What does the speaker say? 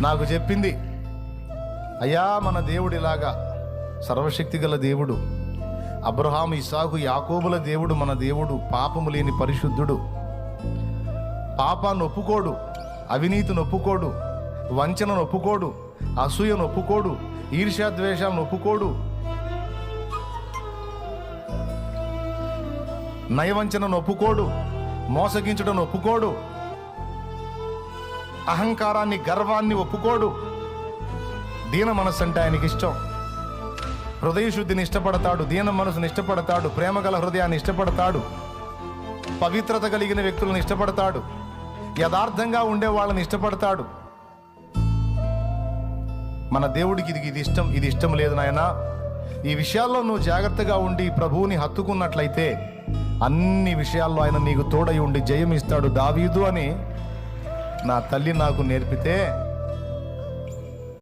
నాకు చెప్పింది అయ్యా మన దేవుడిలాగా సర్వశక్తి గల దేవుడు అబ్రహాం ఇసాగు యాకోబుల దేవుడు మన దేవుడు పాపము లేని పరిశుద్ధుడు. పాపాన్ని ఒప్పుకోడు అవినీతిని ఒప్పుకోడు వంచనను ఒప్పుకోడు అసూయను ఒప్పుకోడు ఈర్ష్యాద్వేషాలను ఒప్పుకోడు. నయవంచనను ఒప్పుకోడు మోసగించడం ఒప్పుకోడు. అహంకారాన్ని గర్వాన్ని ఒప్పుకోడు. దీన మనస్సు అంటే ఆయనకి ఇష్టం. హృదయ శుద్ధిని ఇష్టపడతాడు దీన మనసుని ఇష్టపడతాడు ప్రేమగల హృదయాన్ని ఇష్టపడతాడు పవిత్రత కలిగిన వ్యక్తులను ఇష్టపడతాడు యథార్థంగా ఉండే వాళ్ళని ఇష్టపడతాడు. మన దేవుడికి ఇది ఇది ఇష్టం ఇది ఇష్టం లేదు నాయన. ఈ విషయాల్లో నువ్వు జాగ్రత్తగా ఉండి ప్రభువుని హత్తుకున్నట్లయితే అన్ని విషయాల్లో ఆయన నీకు తోడై ఉండి జయం ఇస్తాడు దావీదు అని నా తల్లి నాకు నేర్పితే